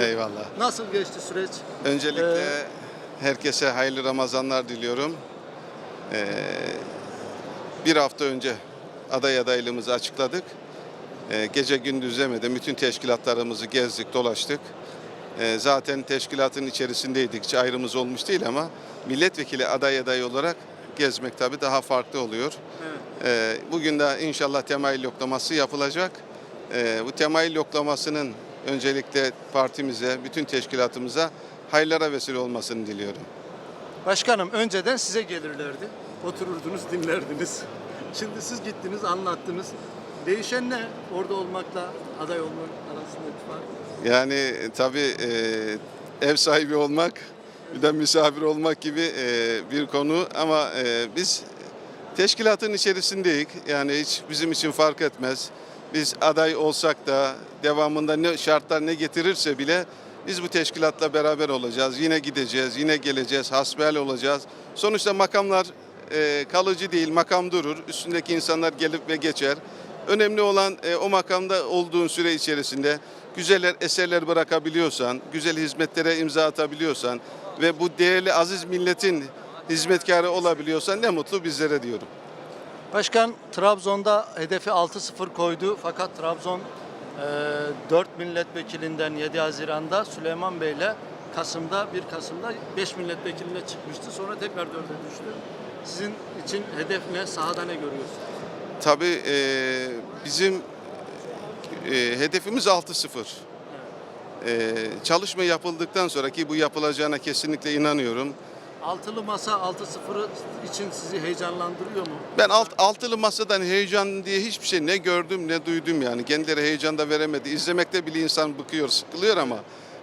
Eyvallah. Nasıl geçti süreç? Öncelikle Ee, herkese hayırlı Ramazanlar diliyorum. Ee, bir hafta önce aday adaylığımızı açıkladık. Ee, gece gündüz demeden bütün teşkilatlarımızı gezdik, dolaştık. Ee, zaten teşkilatın içerisindeydik, hiç ayrımız olmuş değil ama milletvekili aday aday olarak gezmek tabii daha farklı oluyor. Ee, bugün de inşallah temayül yoklaması yapılacak. Ee, bu temayül yoklamasının öncelikle partimize, bütün teşkilatımıza hayırlara vesile olmasını diliyorum. Başkanım önceden size gelirlerdi. Otururdunuz dinlerdiniz. Şimdi siz gittiniz anlattınız. Değişen ne? Orada olmakla aday olmak arasındaki fark. Yani e, tabii e, ev sahibi olmak, bir de misafir olmak gibi e, bir konu ama e, biz teşkilatın içerisindeyiz. Yani hiç bizim için fark etmez. Biz aday olsak da devamında ne şartlar ne getirirse bile biz bu teşkilatla beraber olacağız. Yine gideceğiz, yine geleceğiz, hasbihal olacağız. Sonuçta makamlar e, kalıcı değil, makam durur. Üstündeki insanlar gelip ve geçer. Önemli olan e, o makamda olduğun süre içerisinde güzeller eserler bırakabiliyorsan, güzel hizmetlere imza atabiliyorsan ve bu değerli aziz milletin hizmetkarı olabiliyorsan ne mutlu bizlere diyorum. Başkan Trabzon'da hedefi 6-0 koydu fakat Trabzon e, 4 milletvekilinden 7 Haziran'da Süleyman Bey'le Kasım'da 1 Kasım'da 5 milletvekiline çıkmıştı. Sonra tekrar 4'e düştü. Sizin için hedef ne? Sahada ne görüyorsunuz? Tabii e, bizim e, hedefimiz 6-0. E, çalışma yapıldıktan sonra ki bu yapılacağına kesinlikle inanıyorum. Altılı masa 6-0 için sizi heyecanlandırıyor mu? Ben alt, altılı masadan heyecan diye hiçbir şey ne gördüm ne duydum yani. Kendileri heyecan da veremedi. İzlemekte bile insan bıkıyor, sıkılıyor ama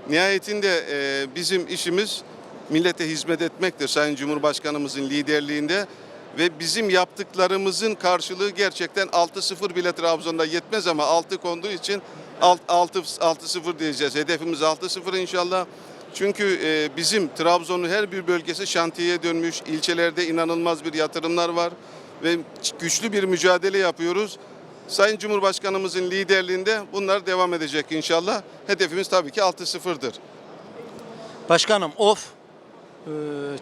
nihayetinde e, bizim işimiz millete hizmet etmektir. Sayın Cumhurbaşkanımızın liderliğinde ve bizim yaptıklarımızın karşılığı gerçekten 6-0 bile Trabzon'da yetmez ama 6 konduğu için 6-0 diyeceğiz. Hedefimiz 6-0 inşallah. Çünkü e, bizim Trabzon'un her bir bölgesi şantiyeye dönmüş. İlçelerde inanılmaz bir yatırımlar var ve güçlü bir mücadele yapıyoruz. Sayın Cumhurbaşkanımızın liderliğinde bunlar devam edecek inşallah. Hedefimiz tabii ki 6-0'dır. Başkanım of e,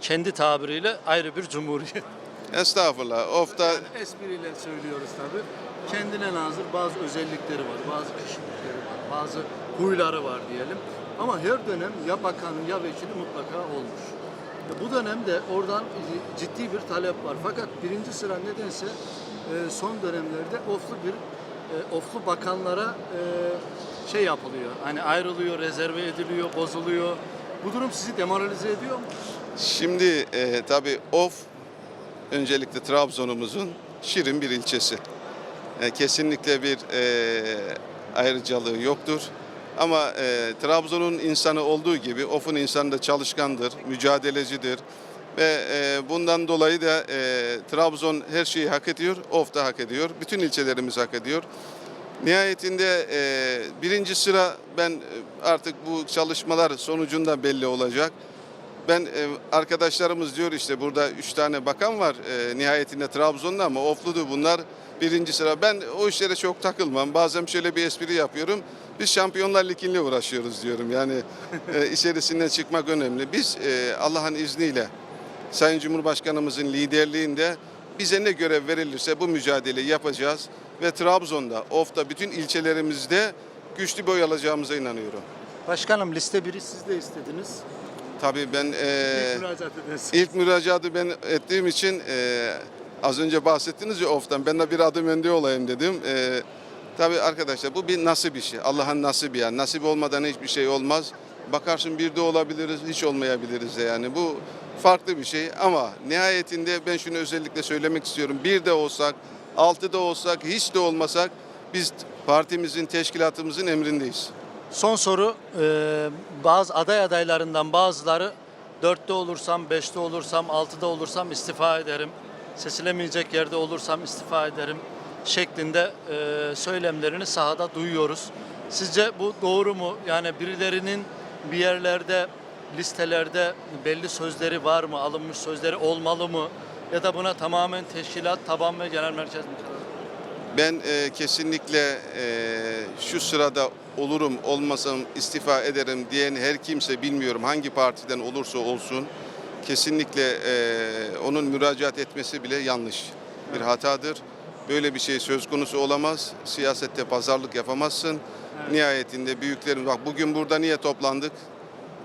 kendi tabiriyle ayrı bir cumhuriyet. Estağfurullah. Ofta Espriyle söylüyoruz tabii. Kendine nazır bazı özellikleri var, bazı kişilikleri var, bazı huyları var diyelim. Ama her dönem ya bakanı ya vekili mutlaka olmuş. E, Bu dönemde oradan ciddi bir talep var. Fakat birinci sıra nedense e, son dönemlerde oflu bir e, oflu bakanlara şey yapılıyor. Hani ayrılıyor, rezerve ediliyor, bozuluyor. Bu durum sizi demoralize ediyor mu? Şimdi e, tabii Of öncelikle Trabzon'umuzun şirin bir ilçesi. E, kesinlikle bir e, ayrıcalığı yoktur. Ama e, Trabzon'un insanı olduğu gibi Of'un insanı da çalışkandır, mücadelecidir. Ve e, bundan dolayı da e, Trabzon her şeyi hak ediyor, Of da hak ediyor. Bütün ilçelerimiz hak ediyor. Nihayetinde e, birinci sıra ben e, artık bu çalışmalar sonucunda belli olacak. Ben e, arkadaşlarımız diyor işte burada üç tane bakan var e, nihayetinde Trabzon'da ama Oflu'du bunlar birinci sıra. Ben o işlere çok takılmam. Bazen şöyle bir espri yapıyorum. Biz Şampiyonlar Ligi'yle uğraşıyoruz diyorum. Yani e, içerisinden çıkmak önemli. Biz e, Allah'ın izniyle Sayın Cumhurbaşkanımızın liderliğinde bize ne görev verilirse bu mücadeleyi yapacağız. Ve Trabzon'da, Of'ta bütün ilçelerimizde güçlü boy alacağımıza inanıyorum. Başkanım liste biri siz de istediniz. Tabii ben e, İlk müracaat. İlk müracaatı ben ettiğim için e, az önce bahsettiniz ya oftan ben de bir adım önde olayım dedim. E, tabii arkadaşlar bu bir nasip işi. Allah'ın nasibi yani. Nasip olmadan hiçbir şey olmaz. Bakarsın bir de olabiliriz, hiç olmayabiliriz de yani. Bu farklı bir şey ama nihayetinde ben şunu özellikle söylemek istiyorum. Bir de olsak, altı da olsak, hiç de olmasak biz partimizin, teşkilatımızın emrindeyiz. Son soru, bazı aday adaylarından bazıları dörtte olursam, beşte olursam, altıda olursam istifa ederim. Seçilemeyecek yerde olursam istifa ederim şeklinde e, söylemlerini sahada duyuyoruz. Sizce bu doğru mu? Yani birilerinin bir yerlerde, listelerde belli sözleri var mı? Alınmış sözleri olmalı mı? Ya da buna tamamen teşkilat, taban ve genel merkez mi karar? Ben e, kesinlikle e, şu sırada olurum olmasam istifa ederim diyen her kimse bilmiyorum hangi partiden olursa olsun kesinlikle e, onun müracaat etmesi bile yanlış bir hatadır. Böyle bir şey söz konusu olamaz. Siyasette pazarlık yapamazsın. Nihayetinde büyüklerin bak bugün burada niye toplandık?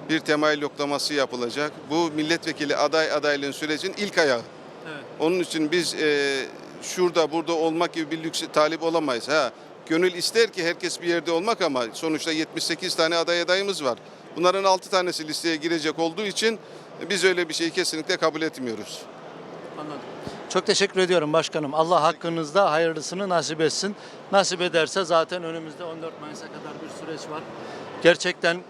Bir temayül yoklaması yapılacak. Bu milletvekili aday adaylığın sürecin ilk ayağı. Evet. Onun için biz e, şurada burada olmak gibi bir lükse talip olamayız. Ha, gönül ister ki herkes bir yerde olmak ama sonuçta 78 tane aday adayımız var. Bunların 6 tanesi listeye girecek olduğu için biz öyle bir şeyi kesinlikle kabul etmiyoruz. Anladım. Çok teşekkür ediyorum başkanım. Allah hakkınızda hayırlısını nasip etsin. Nasip ederse zaten önümüzde 14 Mayıs'a kadar bir süreç var. Gerçekten eee,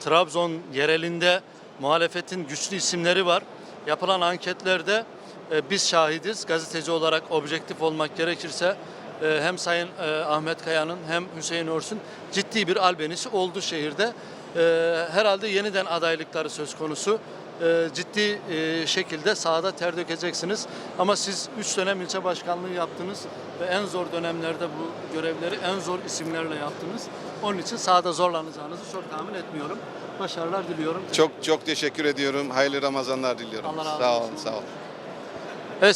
Trabzon yerelinde muhalefetin güçlü isimleri var. Yapılan anketlerde e, biz şahidiz. Gazeteci olarak objektif olmak gerekirse e, hem Sayın e, Ahmet Kaya'nın hem Hüseyin Örsün ciddi bir albenisi oldu şehirde. E, herhalde yeniden adaylıkları söz konusu. E, ciddi e, şekilde sahada ter dökeceksiniz. Ama siz 3 dönem ilçe başkanlığı yaptınız ve en zor dönemlerde bu görevleri en zor isimlerle yaptınız. Onun için sahada zorlanacağınızı çok tahmin etmiyorum. Başarılar diliyorum. Çok çok teşekkür ediyorum. Hayırlı Ramazanlar diliyorum. Allah razı sağ olsun. olun, sağ olun.